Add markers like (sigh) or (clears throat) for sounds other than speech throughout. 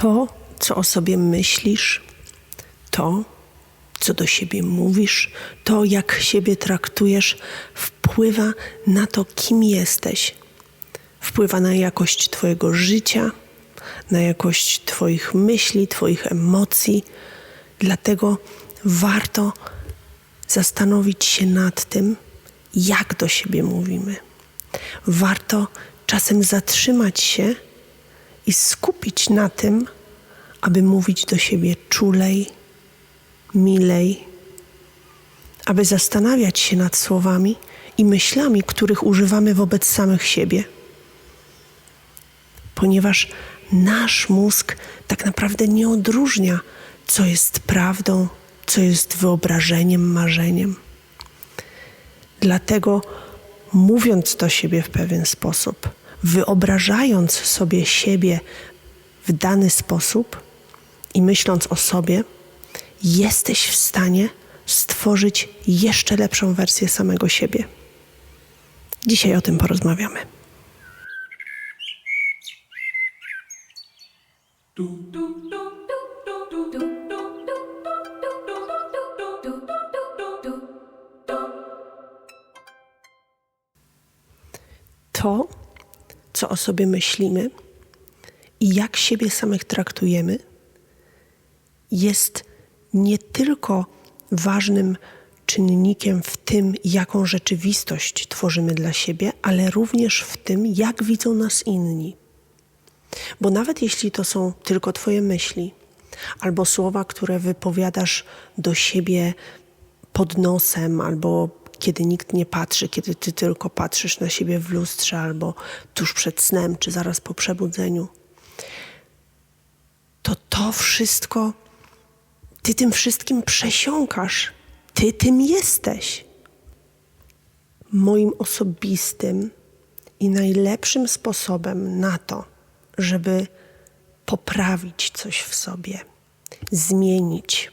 To, co o sobie myślisz, to, co do siebie mówisz, to, jak siebie traktujesz, wpływa na to, kim jesteś. Wpływa na jakość Twojego życia, na jakość Twoich myśli, Twoich emocji. Dlatego warto zastanowić się nad tym, jak do siebie mówimy. Warto czasem zatrzymać się i skupić na tym, aby mówić do siebie czulej, milej, aby zastanawiać się nad słowami i myślami, których używamy wobec samych siebie. Ponieważ nasz mózg tak naprawdę nie odróżnia, co jest prawdą, co jest wyobrażeniem, marzeniem. Dlatego mówiąc do siebie w pewien sposób, wyobrażając sobie siebie w dany sposób i myśląc o sobie, jesteś w stanie stworzyć jeszcze lepszą wersję samego siebie. Dzisiaj o tym porozmawiamy. To, co o sobie myślimy i jak siebie samych traktujemy, jest nie tylko ważnym czynnikiem w tym, jaką rzeczywistość tworzymy dla siebie, ale również w tym, jak widzą nas inni. Bo nawet jeśli to są tylko Twoje myśli, albo słowa, które wypowiadasz do siebie pod nosem, albo kiedy nikt nie patrzy, kiedy Ty tylko patrzysz na siebie w lustrze, albo tuż przed snem, czy zaraz po przebudzeniu, to to wszystko, Ty tym wszystkim przesiąkasz. Ty tym jesteś. Moim osobistym i najlepszym sposobem na to, żeby poprawić coś w sobie, zmienić,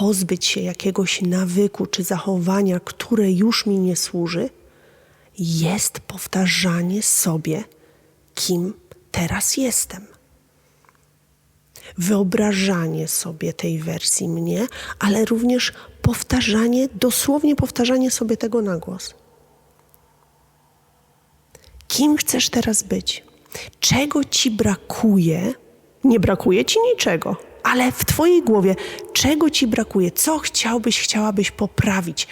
pozbyć się jakiegoś nawyku czy zachowania, które już mi nie służy, jest powtarzanie sobie, kim teraz jestem. Wyobrażanie sobie tej wersji mnie, ale również powtarzanie, dosłownie powtarzanie sobie tego na głos. Kim chcesz teraz być? Czego ci brakuje? Nie brakuje ci niczego, ale w twojej głowie, czego ci brakuje? Co chciałbyś, chciałabyś poprawić?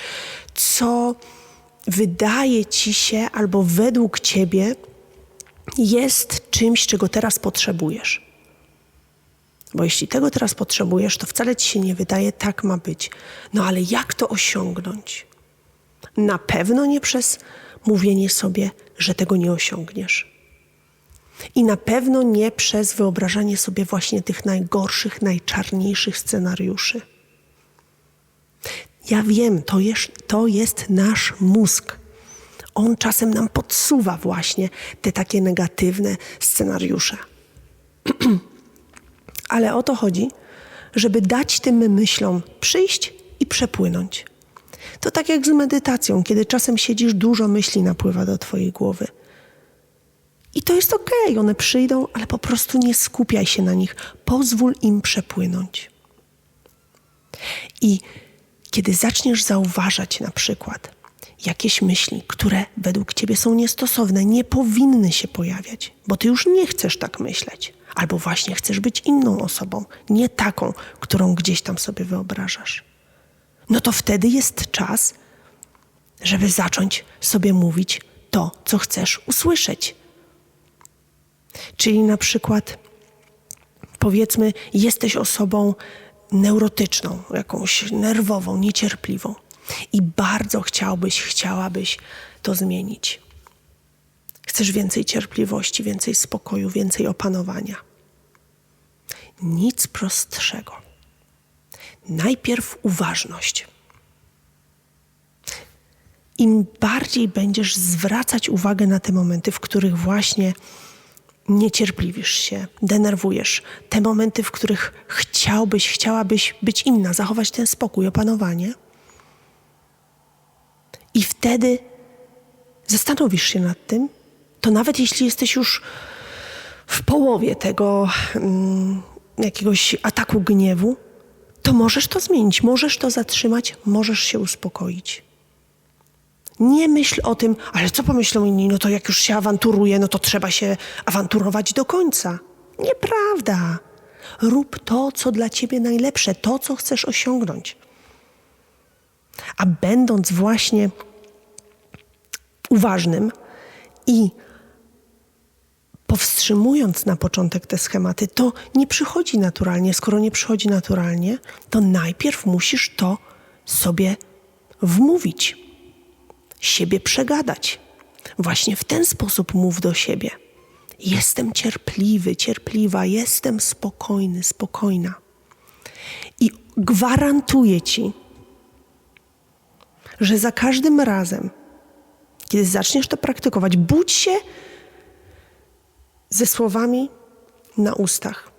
Co wydaje ci się albo według ciebie jest czymś, czego teraz potrzebujesz? Bo jeśli tego teraz potrzebujesz, to wcale ci się nie wydaje, tak ma być. No ale jak to osiągnąć? Na pewno nie przez mówienie sobie, że tego nie osiągniesz. I na pewno nie przez wyobrażanie sobie właśnie tych najgorszych, najczarniejszych scenariuszy. Ja wiem, to jest, to jest nasz mózg. On czasem nam podsuwa właśnie te takie negatywne scenariusze. (clears throat) Ale o to chodzi, żeby dać tym myślom przyjść i przepłynąć. To tak jak z medytacją, kiedy czasem siedzisz, dużo myśli napływa do Twojej głowy. I to jest okej, okay, one przyjdą, ale po prostu nie skupiaj się na nich. Pozwól im przepłynąć. I kiedy zaczniesz zauważać na przykład jakieś myśli, które według ciebie są niestosowne, nie powinny się pojawiać, bo ty już nie chcesz tak myśleć, albo właśnie chcesz być inną osobą, nie taką, którą gdzieś tam sobie wyobrażasz. No to wtedy jest czas, żeby zacząć sobie mówić to, co chcesz usłyszeć. Czyli na przykład, powiedzmy, jesteś osobą neurotyczną, jakąś nerwową, niecierpliwą i bardzo chciałbyś, chciałabyś to zmienić. Chcesz więcej cierpliwości, więcej spokoju, więcej opanowania. Nic prostszego. Najpierw uważność. Im bardziej będziesz zwracać uwagę na te momenty, w których właśnie niecierpliwisz się, denerwujesz, te momenty, w których chciałbyś, chciałabyś być inna, zachować ten spokój, opanowanie. I wtedy zastanowisz się nad tym, to nawet jeśli jesteś już w połowie tego mm, jakiegoś ataku gniewu, to możesz to zmienić, możesz to zatrzymać, możesz się uspokoić. Nie myśl o tym, ale co pomyślą inni, no to jak już się awanturuje, no to trzeba się awanturować do końca. Nieprawda. Rób to, co dla ciebie najlepsze, to, co chcesz osiągnąć. A będąc właśnie uważnym i powstrzymując na początek te schematy, to nie przychodzi naturalnie. Skoro nie przychodzi naturalnie, to najpierw musisz to sobie wmówić, siebie przegadać. Właśnie w ten sposób mów do siebie. Jestem cierpliwy, cierpliwa, jestem spokojny, spokojna. I gwarantuję ci, że za każdym razem, kiedy zaczniesz to praktykować, budź się ze słowami na ustach.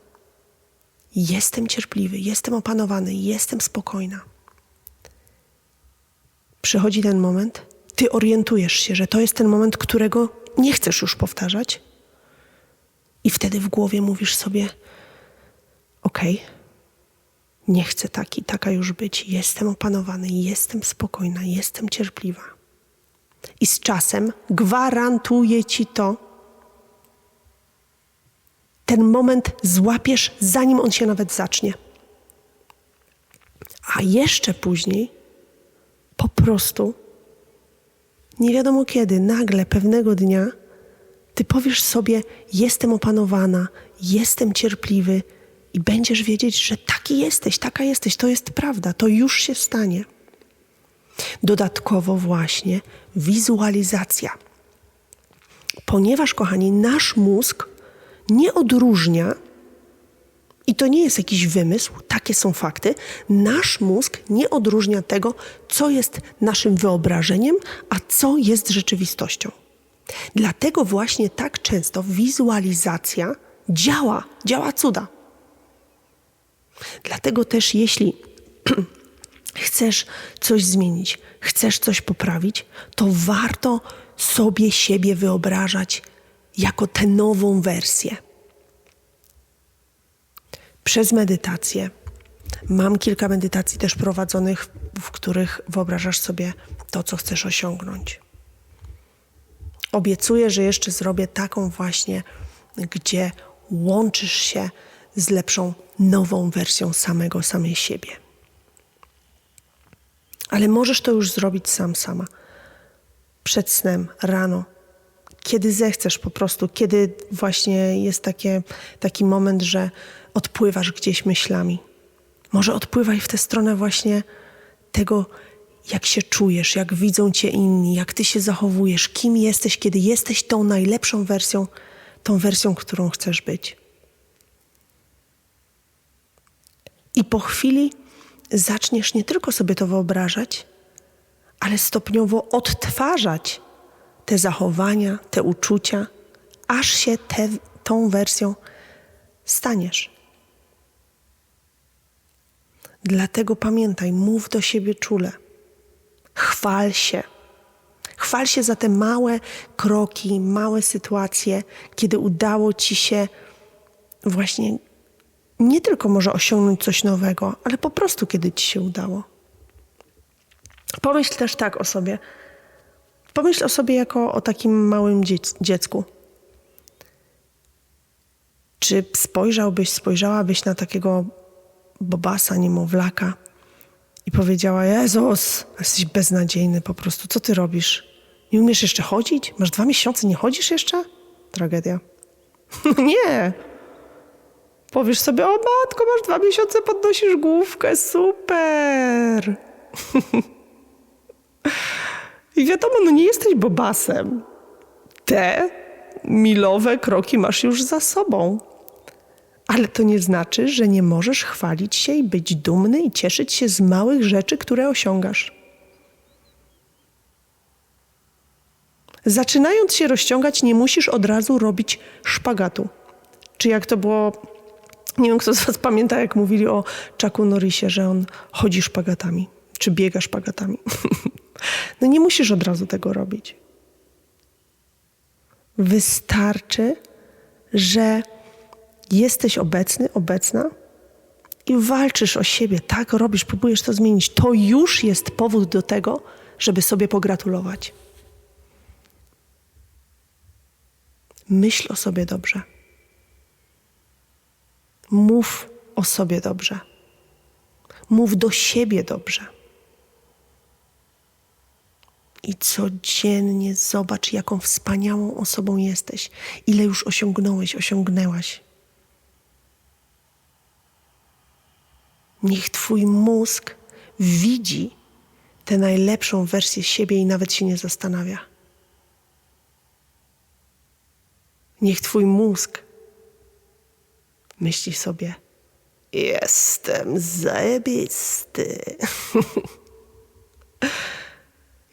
Jestem cierpliwy, jestem opanowany, jestem spokojna. Przychodzi ten moment, ty orientujesz się, że to jest ten moment, którego nie chcesz już powtarzać, i wtedy w głowie mówisz sobie: Okej, nie chcę taki, taka już być, jestem opanowany, jestem spokojna, jestem cierpliwa. I z czasem gwarantuję ci to, ten moment złapiesz, zanim on się nawet zacznie. A jeszcze później, po prostu, nie wiadomo kiedy, nagle, pewnego dnia, ty powiesz sobie: Jestem opanowana, jestem cierpliwy, i będziesz wiedzieć, że taki jesteś, taka jesteś, to jest prawda, to już się stanie. Dodatkowo, właśnie wizualizacja. Ponieważ, kochani, nasz mózg nie odróżnia, i to nie jest jakiś wymysł, takie są fakty, nasz mózg nie odróżnia tego, co jest naszym wyobrażeniem, a co jest rzeczywistością. Dlatego właśnie tak często wizualizacja działa, działa cuda. Dlatego też, jeśli (clears throat) chcesz coś zmienić, chcesz coś poprawić, to warto sobie siebie wyobrażać jako tę nową wersję. Przez medytację. Mam kilka medytacji też prowadzonych, w których wyobrażasz sobie to, co chcesz osiągnąć. Obiecuję, że jeszcze zrobię taką właśnie, gdzie łączysz się z lepszą, nową wersją samego, samej siebie. Ale możesz to już zrobić sam, sama. Przed snem, rano, kiedy zechcesz po prostu, kiedy właśnie jest takie, taki moment, że odpływasz gdzieś myślami. Może odpływaj w tę stronę właśnie tego, jak się czujesz, jak widzą cię inni, jak ty się zachowujesz, kim jesteś, kiedy jesteś tą najlepszą wersją, tą wersją, którą chcesz być. I po chwili zaczniesz nie tylko sobie to wyobrażać, ale stopniowo odtwarzać te zachowania, te uczucia, aż się te, tą wersją staniesz. Dlatego pamiętaj, mów do siebie czule. Chwal się. Chwal się za te małe kroki, małe sytuacje, kiedy udało ci się właśnie nie tylko może osiągnąć coś nowego, ale po prostu kiedy ci się udało. Pomyśl też tak o sobie. Pomyśl o sobie jako o takim małym dziecku. Czy spojrzałbyś, spojrzałabyś na takiego bobasa, niemowlaka i powiedziała: Jezus, jesteś beznadziejny po prostu, co ty robisz? Nie umiesz jeszcze chodzić? Masz dwa miesiące, nie chodzisz jeszcze? Tragedia. (laughs) nie, Powiesz sobie, o matko, masz dwa miesiące, podnosisz główkę, super. (laughs) I wiadomo, no nie jesteś bobasem. Te milowe kroki masz już za sobą. Ale to nie znaczy, że nie możesz chwalić się i być dumny i cieszyć się z małych rzeczy, które osiągasz. Zaczynając się rozciągać, nie musisz od razu robić szpagatu. Czy jak to było nie wiem, kto z Was pamięta, jak mówili o Chucku Norrisie, że on chodzi szpagatami, czy biega szpagatami. (laughs) no nie musisz od razu tego robić. Wystarczy, że jesteś obecny, obecna i walczysz o siebie, tak robisz, próbujesz to zmienić, to już jest powód do tego, żeby sobie pogratulować. Myśl o sobie dobrze. Mów o sobie dobrze. Mów do siebie dobrze. I codziennie zobacz, jaką wspaniałą osobą jesteś, ile już osiągnąłeś, osiągnęłaś. Niech Twój mózg widzi tę najlepszą wersję siebie i nawet się nie zastanawia. Niech Twój mózg myśli sobie: Jestem zajebisty. (laughs)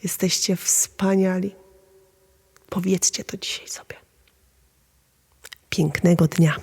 Jesteście wspaniali. Powiedzcie to dzisiaj sobie. Pięknego dnia.